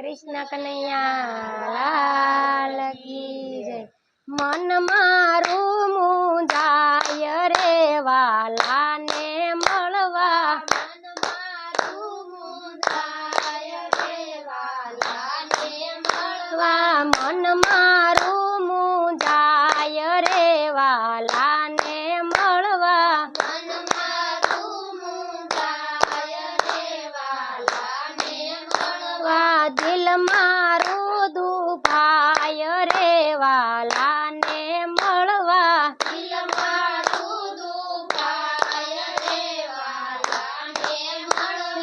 કૃષ્ણ કનૈયા લાલ કી જય. મન મારું મુંજાય રે વાલાને મળવા વા મન મારું મુંજાય રે વાલાને મળવા વા દિલ મારું દુભાય રે વાલાને મળવા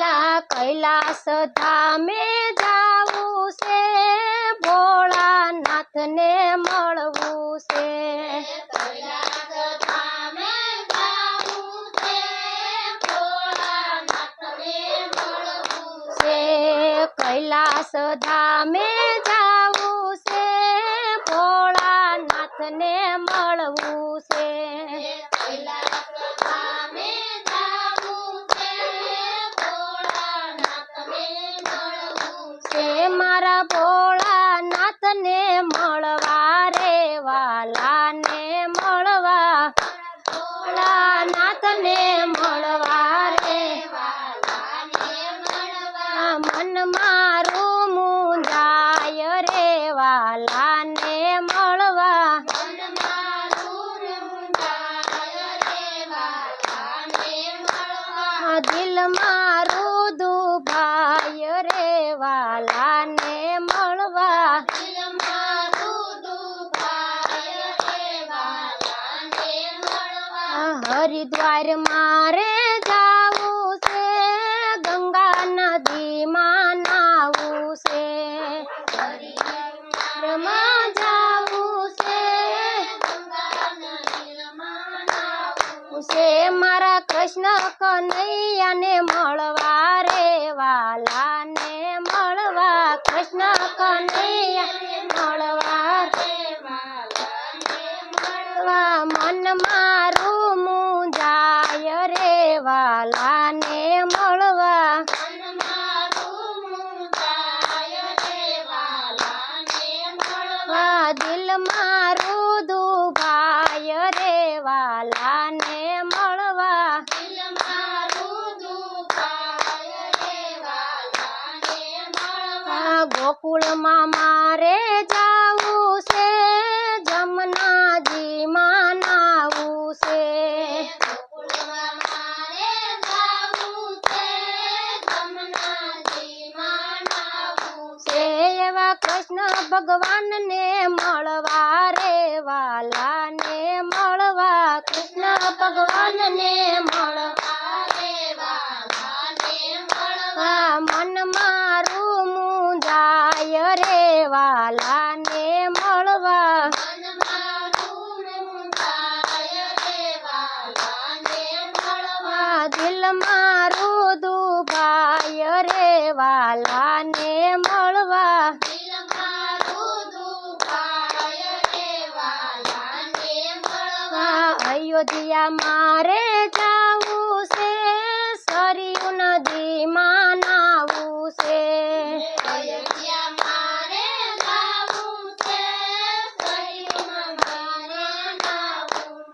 લા કૈલાસ ધામે જાવું છે ભોળાનાથને મળવું છે છે કૈલાસ ધામે જાવું છે ભોળાનાથને મળવું છે મારા ભોળાનાથને મળવા રે વાલાને મળવા ભોળાનાથને મળવા રે આ મન મારું મુંજાય રે વાલાને મળવા આ દિલ મારું દુભાય રે વાલાને મળવા. હરિદ્વાર મારે જાવું છે ગંગા નદીમાં નાવું છે. માં જાવું છે છે મારા કૃષ્ણ કનૈયાને મળવા રે મળવા કૃષ્ણ કનૈયા મળવા મળવા મન મારું મુંજાય રે વાલાને મળવા વા દિલ મારું દુભાય રે વાલાને મળવા આ ગોકુળમાં મારે જાવું છે જમનાજીમાં માનાવું છે. છે એવા કૃષ્ણ ભગવાનને મળવા રે વાલાને મળવા કૃષ્ણ ભગવાનને મળવા મન મારું મુંજાય રે વાલાને મળવા આ દિલ મારું દુભાય રે વાલાને મળવા આ અયોધ્યા મારે જાવું છે સરયુ નદીમાં નાવું છે.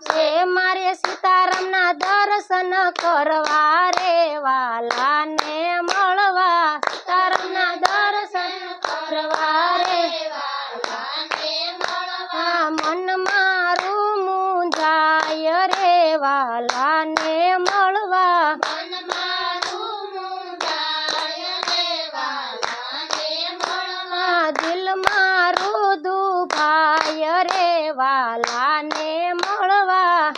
છે મારે સીતારામના દર્શન કરવા રે વાલાને મળવા. સીતારામના દર્શન કરવા રે. વાલાને મળવા.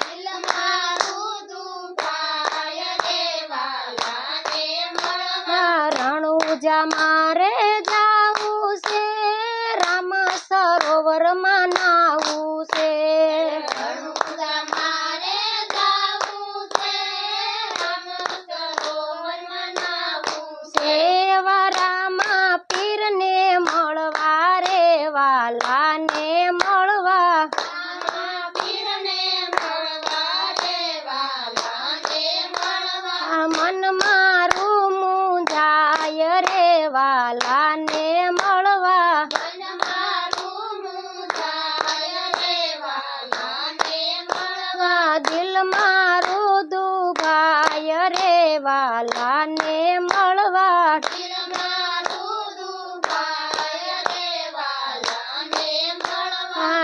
રણુજા મારે જાવું છે. રામ સરોવરમાં રે વાલાને મળવા.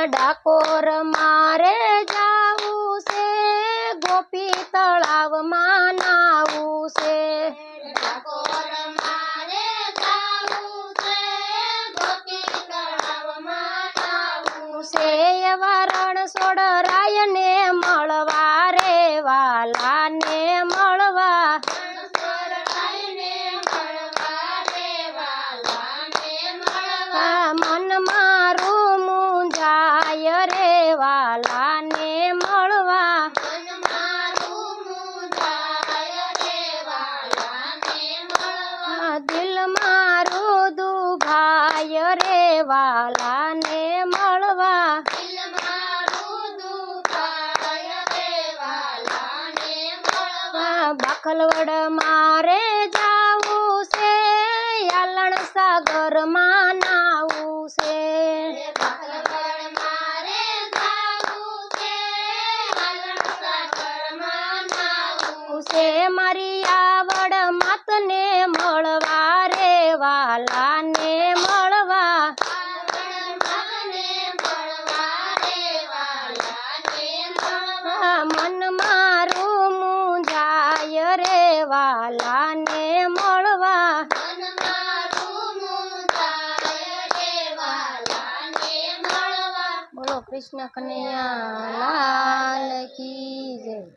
ડાકોર મારે જાવું છે ગોપી તળાવ માનાવું છે. વાલાને મળવા. બાખલવડ મારે જાવું છે આલણ સાગર માનાવ કરે વાલાને મળવા. બોલો કૃષ્ણ કનૈયા લાલ કી જય.